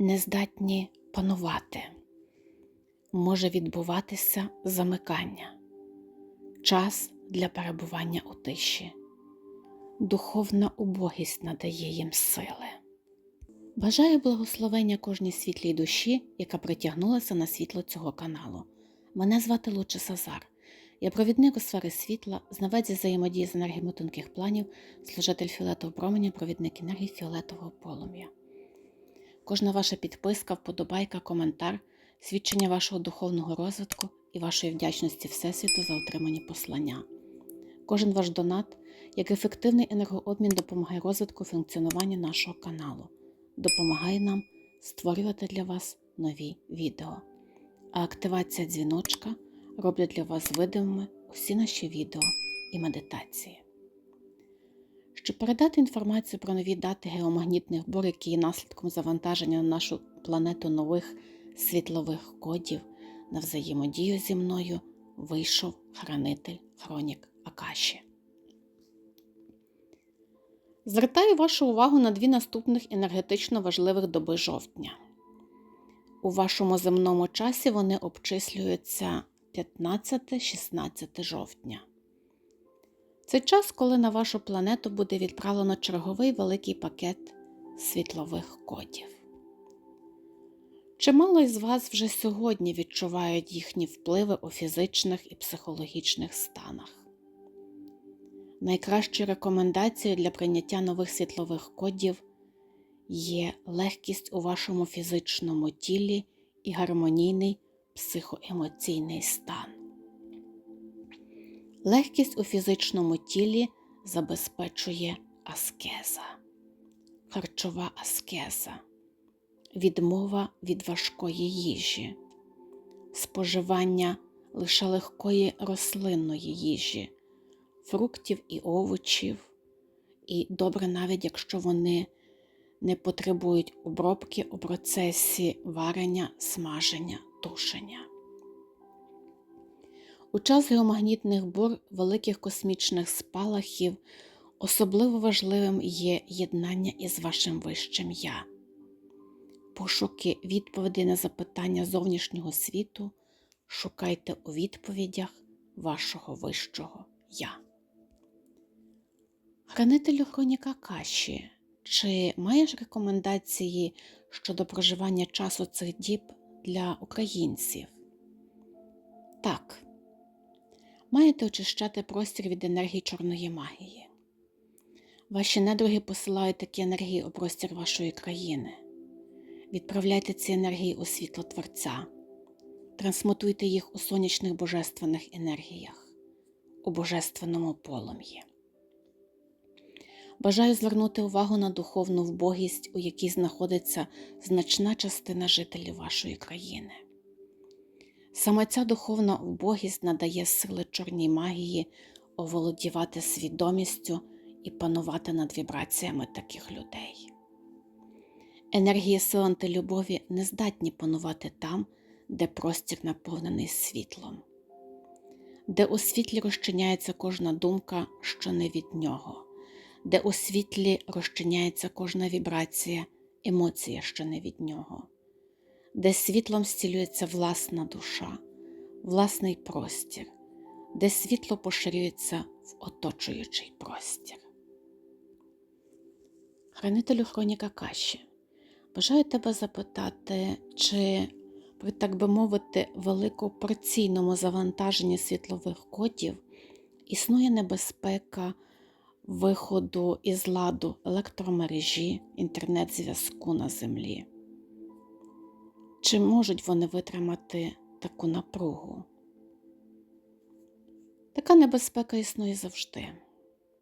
не здатні панувати. Може відбуватися замикання, час для перебування у тиші. Духовна убогість надає їм сили. Бажаю благословення кожній світлій душі, яка притягнулася на світло цього каналу. Мене звати Луче Сазар. Я провідник у сфери світла, знавець взаємодії з енергіями тонких планів, служитель фіолетового променя, провідник енергії фіолетового полум'я. Кожна ваша підписка, вподобайка, коментар, свідчення вашого духовного розвитку і вашої вдячності Всесвіту за отримані послання. Кожен ваш донат, як ефективний енергообмін допомагає розвитку функціонування нашого каналу, допомагає нам створювати для вас нові відео. А активація дзвіночка роблять для вас видимими усі наші відео і медитації. Передати інформацію про нові дати геомагнітних бур, які є наслідком завантаження на нашу планету нових світлових кодів на взаємодію зі мною, вийшов хранитель Хронік Акаші. Звертаю вашу увагу на дві наступних енергетично важливих доби жовтня. У вашому земному часі вони обчислюються 15-16 жовтня. Це час, коли на вашу планету буде відправлено черговий великий пакет світлових кодів. Чимало із вас вже сьогодні відчувають їхні впливи у фізичних і психологічних станах. Найкращою рекомендацією для прийняття нових світлових кодів є легкість у вашому фізичному тілі і гармонійний психоемоційний стан. Легкість у фізичному тілі забезпечує аскеза, харчова аскеза, відмова від важкої їжі, споживання лише легкої рослинної їжі, фруктів і овочів, і добре навіть якщо вони не потребують обробки у процесі варення, смаження, тушення. У час геомагнітних бур великих космічних спалахів особливо важливим є єднання із вашим вищим я. Пошуки відповідей на запитання зовнішнього світу шукайте у відповідях вашого вищого я. Хранителю хроніка каші. Чи маєш рекомендації щодо проживання часу цих діб для українців? Так. Маєте очищати простір від енергії чорної магії. Ваші недруги посилають такі енергії у простір вашої країни. Відправляйте ці енергії у світло Творця, трансмутуйте їх у сонячних божественних енергіях, у божественному полум'ї. Бажаю звернути увагу на духовну вбогість, у якій знаходиться значна частина жителів вашої країни. Саме ця духовна вбогість надає сили чорній магії оволодівати свідомістю і панувати над вібраціями таких людей. Енергії сил антилюбові не здатні панувати там, де простір наповнений світлом, де у світлі розчиняється кожна думка, що не від нього, де у світлі розчиняється кожна вібрація, емоція, що не від нього де світлом зцілюється власна душа, власний простір, де світло поширюється в оточуючий простір. Хранителю хроніка каші, бажаю тебе запитати, чи при, так би мовити, великопорційному завантаженні світлових кодів існує небезпека виходу із ладу електромережі, інтернет-зв'язку на землі. Чи можуть вони витримати таку напругу? Така небезпека існує завжди,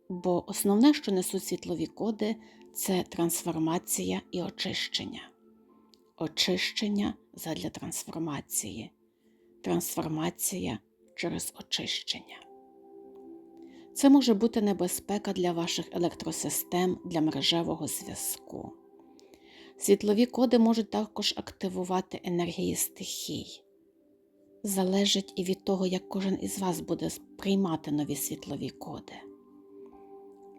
бо основне, що несуть світлові коди, це трансформація і очищення. Очищення задля трансформації, трансформація через очищення. Це може бути небезпека для ваших електросистем, для мережевого зв'язку. Світлові коди можуть також активувати енергії стихій. Залежить і від того, як кожен із вас буде приймати нові світлові коди.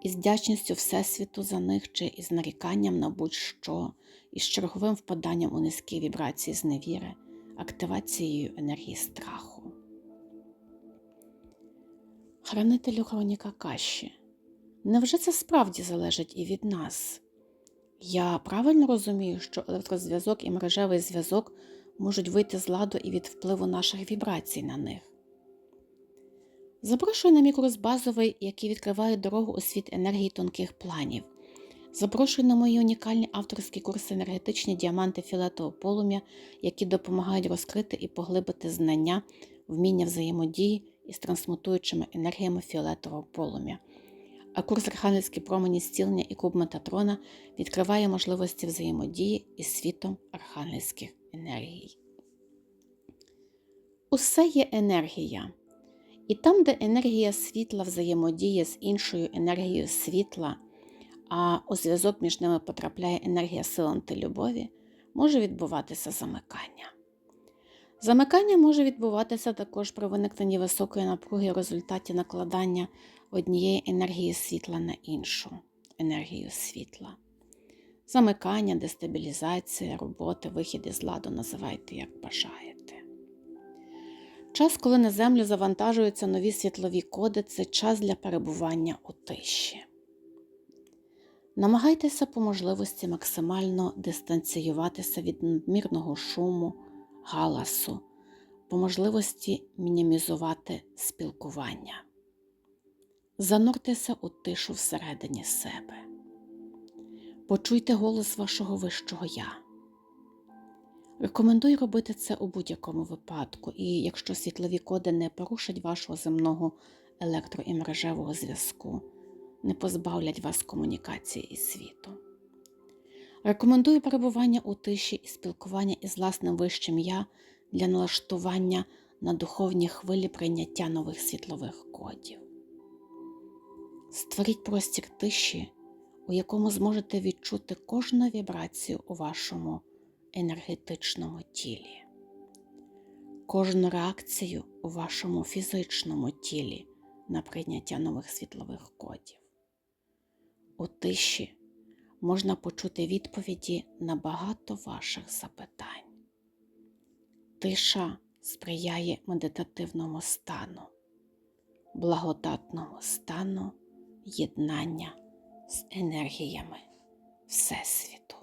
із вдячністю Всесвіту за них чи із наріканням на будь-що, із черговим впаданням у низькі вібрації зневіри, активацією енергії страху. Хранителю хроніка каші. Невже це справді залежить і від нас? Я правильно розумію, що електрозв'язок і мережевий зв'язок можуть вийти з ладу і від впливу наших вібрацій на них. Запрошую на мій курс базовий, який відкриває дорогу у світ енергії тонких планів. Запрошую на мої унікальні авторські курси енергетичні діаманти фіолетового полум'я, які допомагають розкрити і поглибити знання, вміння взаємодії із трансмутуючими енергіями фіолетового полум'я. А курс Архангельські промені зцілення і куб Метатрона відкриває можливості взаємодії із світом архангельських енергій. Усе є енергія. І там, де енергія світла взаємодіє з іншою енергією світла, а у зв'язок між ними потрапляє енергія сили та любові, може відбуватися замикання. Замикання може відбуватися також при виникненні високої напруги в результаті накладання однієї енергії світла на іншу енергію світла. Замикання, дестабілізація, робота, вихід із ладу називайте, як бажаєте. Час, коли на землю завантажуються нові світлові коди, це час для перебування у тиші. Намагайтеся по можливості максимально дистанціюватися від надмірного шуму, галасу, по можливості мінімізувати спілкування. Зануртеся у тишу всередині себе. Почуйте голос вашого вищого я. Рекомендую робити це у будь-якому випадку, і якщо світлові коди не порушать вашого земного електро і мережевого зв'язку, не позбавлять вас комунікації із світом. Рекомендую перебування у тиші і спілкування із власним вищим я для налаштування на духовні хвилі прийняття нових світлових кодів. Створіть простір тиші, у якому зможете відчути кожну вібрацію у вашому енергетичному тілі, кожну реакцію у вашому фізичному тілі на прийняття нових світлових кодів. У тиші можна почути відповіді на багато ваших запитань. Тиша сприяє медитативному стану, благодатному стану єднання з енергіями Всесвіту.